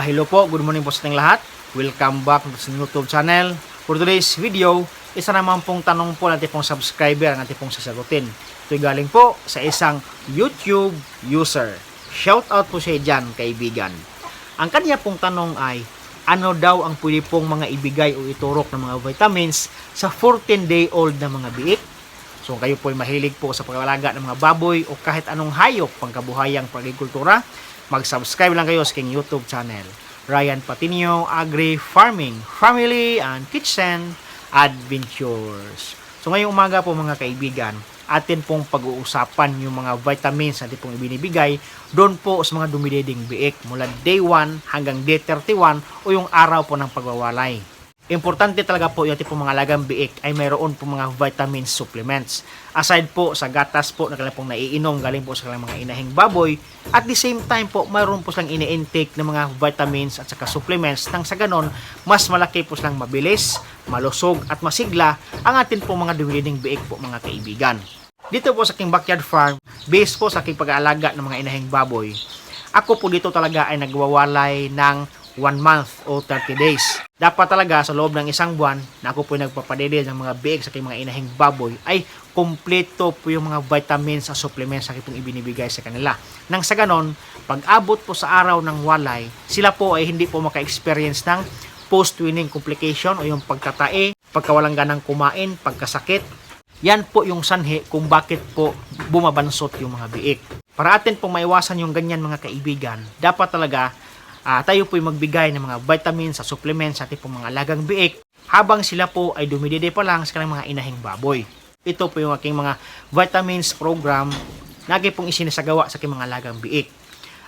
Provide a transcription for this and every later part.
Ah, hello po, good morning po sa ating lahat. Welcome back sa YouTube channel. For today's video, isa naman pong tanong po natin pong subscriber ang ating pong sasagutin. Ito'y galing po sa isang YouTube user. Shout out po siya dyan, kaibigan. Ang kanya pong tanong ay, ano daw ang pwede pong mga ibigay o iturok ng mga vitamins sa 14-day-old na mga biik? So kayo po ay mahilig po sa pag-alaga ng mga baboy o kahit anong hayop pangkabuhayang pag-agrikultura, mag-subscribe lang kayo sa aking YouTube channel. Ryan Patinio Agri Farming, Family and Kitchen Adventures. So ngayong umaga po mga kaibigan, atin pong pag-uusapan yung mga vitamins na atin pong ibinibigay doon po sa mga dumideding biik mula day 1 hanggang day 31 o yung araw po ng pagwawalay. Importante talaga po yung ating mga lagang biik ay mayroon po mga vitamin supplements. Aside po sa gatas po na kailangan pong naiinom galing po sa kanilang mga inahing baboy, at the same time po mayroon po silang ini-intake ng mga vitamins at saka supplements nang sa ganon mas malaki po silang mabilis, malusog at masigla ang atin po mga dumiding biik po mga kaibigan. Dito po sa aking backyard farm, based po sa aking pag-aalaga ng mga inahing baboy, ako po dito talaga ay nagwawalay ng 1 month o 30 days. Dapat talaga sa loob ng isang buwan na ako po nagpapadede ng mga biig sa aking mga inahing baboy ay kumpleto po yung mga vitamins at supplements sa aking pong ibinibigay sa kanila. Nang sa ganon, pag abot po sa araw ng walay, sila po ay hindi po maka-experience ng post-winning complication o yung pagtatae, pagkawalang ganang kumain, pagkasakit, yan po yung sanhi kung bakit po bumabansot yung mga biik. Para atin pong maiwasan yung ganyan mga kaibigan, dapat talaga ah, tayo po magbigay ng mga vitamins sa supplements sa ating mga alagang biik habang sila po ay dumidede pa lang sa kanilang mga inahing baboy. Ito po yung aking mga vitamins program aking pong isinasagawa sa aking mga alagang biik.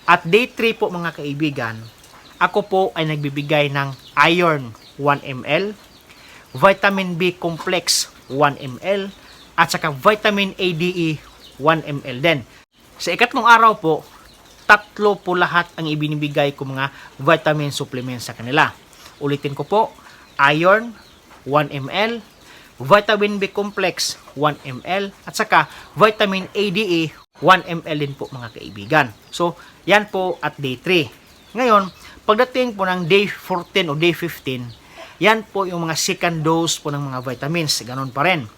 At day 3 po mga kaibigan, ako po ay nagbibigay ng iron 1 ml, vitamin B complex 1 ml, at saka vitamin ADE 1 ml din. Sa ikatlong araw po, tatlo po lahat ang ibinibigay ko mga vitamin supplements sa kanila. Ulitin ko po, iron 1 ml, vitamin B complex 1 ml, at saka vitamin ADE 1 ml din po mga kaibigan. So, yan po at day 3. Ngayon, pagdating po ng day 14 o day 15, yan po yung mga second dose po ng mga vitamins. Ganon pa rin.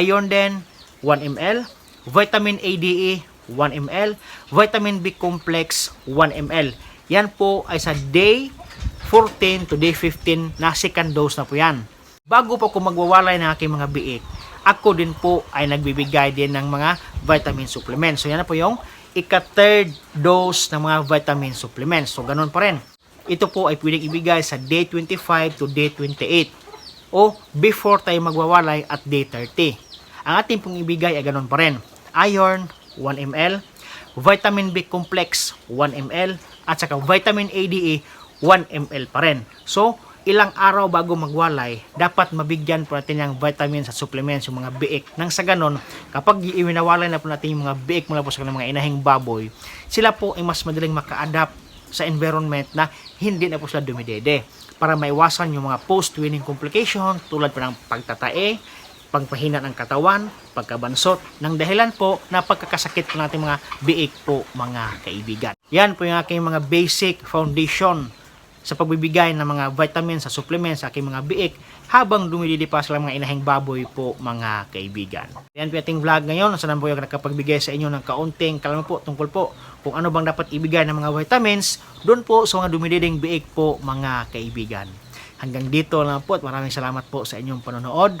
Iron din, 1 ml. Vitamin ADE, 1 ml. Vitamin B complex, 1 ml. Yan po ay sa day 14 to day 15 na second dose na po yan. Bago po ako magwawalay ng aking mga biik, ako din po ay nagbibigay din ng mga vitamin supplements. So yan na po yung ika-third dose ng mga vitamin supplements. So ganun pa rin. Ito po ay pwedeng ibigay sa day 25 to day 28 o before tayo magwawalay at day 30. Ang ating pong ibigay ay ganun pa rin. Iron, 1 ml, vitamin B complex, 1 ml, at saka vitamin ADE, 1 ml pa rin. So, ilang araw bago magwalay, dapat mabigyan po natin ng vitamins at supplements yung mga biik. Nang sa ganon, kapag iwinawalay na po natin yung mga biik mula po sa mga inahing baboy, sila po ay mas madaling maka-adapt sa environment na hindi na po sila dumidede para maiwasan yung mga post-winning complication tulad po ng pagtatae, pagpahina ng katawan, pagkabansot, ng dahilan po na pagkakasakit po natin mga biik po mga kaibigan. Yan po yung aking mga basic foundation sa pagbibigay ng mga vitamins sa supplements sa aking mga biik habang dumididi pa sila mga inahing baboy po mga kaibigan. Yan po ating vlog ngayon. Saan po yung nakapagbigay sa inyo ng kaunting kalaman po tungkol po kung ano bang dapat ibigay ng mga vitamins doon po sa mga dumididing biik po mga kaibigan. Hanggang dito lang po at maraming salamat po sa inyong panonood.